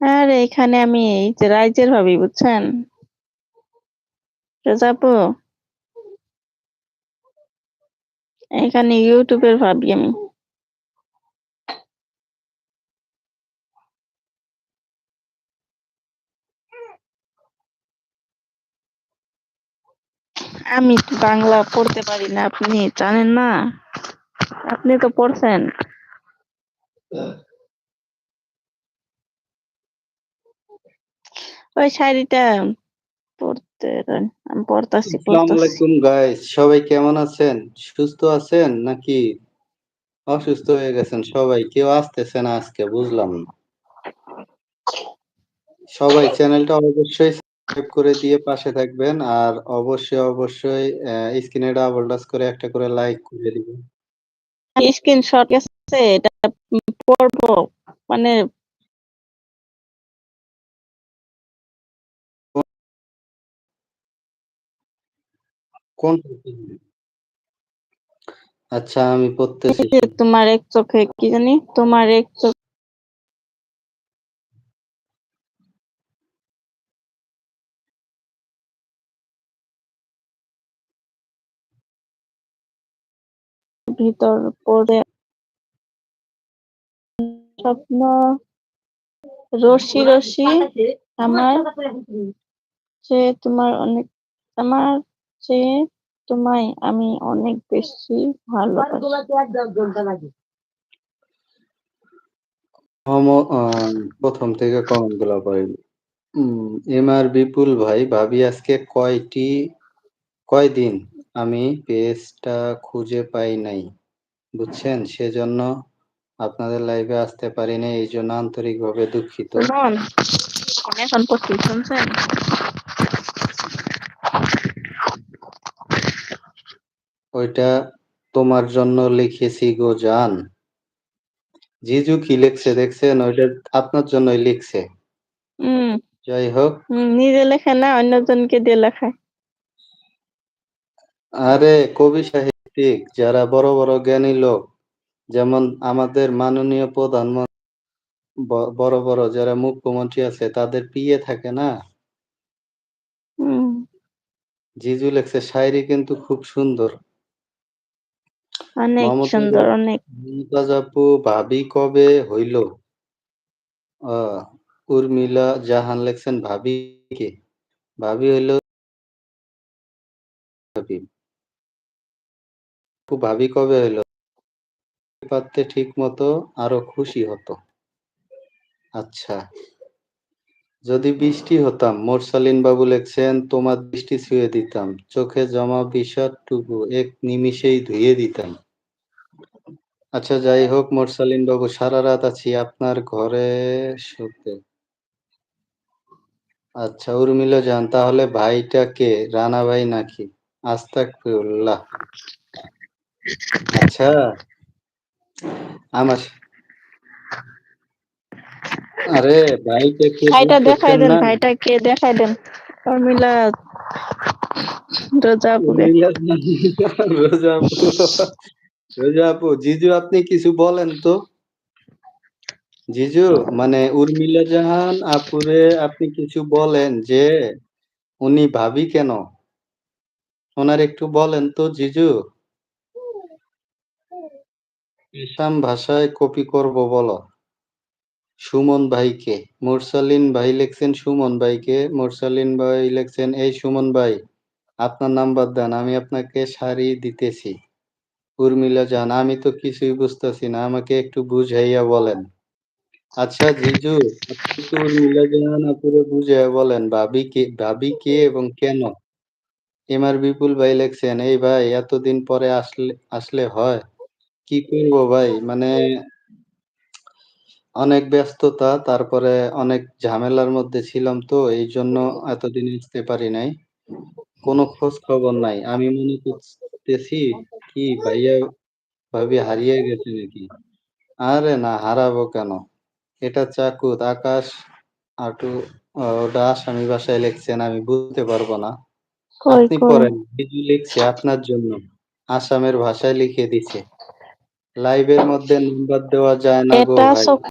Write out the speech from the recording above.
আর, এখানে আমি এই যে রাইজের ভাবি, বুঝছেন? আপু এখানে ইউটিউবের ভাবি আমি। আমি বাংলা পড়তে পারি না, আপনি জানেন না? আপনি তো পড়ছেন। ওই শাড়িটা পড়তে আমি পড়তাছি আলাইকুম গাইস সবাই কেমন আছেন? সুস্থ আছেন নাকি? অসুস্থ হয়ে গেছেন সবাই কেউ আসতেছে না আজকে বুঝলাম না। সবাই চ্যানেলটা অবশ্যই সাবস্ক্রাইব করে দিয়ে পাশে থাকবেন আর অবশ্যই অবশ্যই স্ক্রিনে ডাবল টাচ করে একটা করে লাইক করে দিবেন। স্ক্রিনশট আছে এটা পড়ব মানে কোন আচ্ছা আমি পড়তেছি। তোমার এক চোখে কি জানি? তোমার এক চোখ ভিতর পড়ে স্বপ্ন রশি রশি আমার সে তোমার অনেক, আমার চেয়ে তোমায় আমি অনেক বেশি ভালোবাসি। প্রথম থেকে কমেন্টগুলো পড়ি এম আর বিপুল ভাই ভাবি আজকে কয়টি কয়দিন আমি পেজটা খুঁজে পাই নাই বুঝছেন? সেজন্য আপনাদের লাইভে আসতে পারি নাই এই জন্য আন্তরিকভাবে দুঃখিত শুনছেন? ওইটা তোমার জন্য লিখেছি গো জান। জিজু কি লিখছে দেখছেন? ওইটা আপনার জন্যই লিখছে। যাই হোক। নিজে লেখে না অন্যজনকে দিয়ে লেখায়। আরে কবি সাহিত্যিক যারা বড় বড় জ্ঞানী লোক যেমন আমাদের মাননীয় প্রধানমন্ত্রী বড় বড় যারা মুখ্যমন্ত্রী আছে তাদের পিয়ে থাকে না? হম জিজু লেখছে শায়রি কিন্তু খুব সুন্দর। অনেক সুন্দর অনেক। মমতাজ আপু ভাবি কবে হইল? আহ, উর্মিলা জাহান লেখছেন ভাবি কে? ভাবি হইল ভাবি। আপু ভাবি কবে হইল? পারতে ঠিক মতো আরও খুশি হতো। আচ্ছা। যদি বৃষ্টি হতাম, মোরসালিন বাবু লেখছেন, তোমার বৃষ্টি ছুঁয়ে দিতাম, চোখে জমা বিষাদটুকু এক নিমিষেই ধুয়ে দিতাম। আচ্ছা যাই হোক, মোরসালিন বাবু, সারা রাত আছি আপনার ঘরে শুতে। আচ্ছা উর্মিলা যান, তাহলে ভাইটা কে? রানা ভাই নাকি? আস্তাগফিরুল্লাহ আচ্ছা আমার আরে ভাইটা কে ভাইটা দেখাই দেন ভাইটা কে দেখাই দেন? উর্মিলা রোজা আপু দেখ- রোজা আপু রোজা আপু জিজু আপনি কিছু বলেন তো? জিজু মানে উর্মিলা জাহান আপুরে আপনি কিছু বলেন যে উনি ভাবি কেন? ওনার একটু বলেন তো জিজু। আসাম ভাষায় কপি করব বলো। সুমন ভাইকে। মুরসালিন ভাই লেখছেন সুমন ভাইকে। মুরসালিন ভাই লেখছেন, এই সুমন ভাই, আপনার নাম্বার দেন, আমি আপনাকে শাড়ি দিতেছি। উর্মিলা জান, আমি তো কিছুই বুঝতেছি না, আমাকে একটু বুঝাইয়া বলেন। আচ্ছা জিজু, আপনি একটু উর্মিলা জান, আপুরে বুঝাইয়া বলেন, ভাবি কে ভাবি কে এবং কেন? এম আর বিপুল ভাই লেখছেন, এই ভাই, এতদিন পরে আসলে আসলে হয়। কি করব ভাই? মানে অনেক ব্যস্ততা তারপরে অনেক ঝামেলার মধ্যে ছিলাম তো এই জন্য এতদিন আসতে পারি নাই। কোনো খোঁজ খবর নাই। আমি মনে করতেছি কি ভাইয়া ভাবি হারিয়ে গেছে নাকি? আরে না হারাবো কেন? এটা চাকুত আকাশ আটু আহ, ওটা আসামি ভাষায় লিখছেন আমি বুঝতে পারব না। কই আপনি কই? পড়েন কিছু লিখছে আপনার জন্য। আসামের ভাষায় লিখে দিছে। লাইভের মধ্যে নাম্বার দেওয়া যায় না গো এটা ভাই।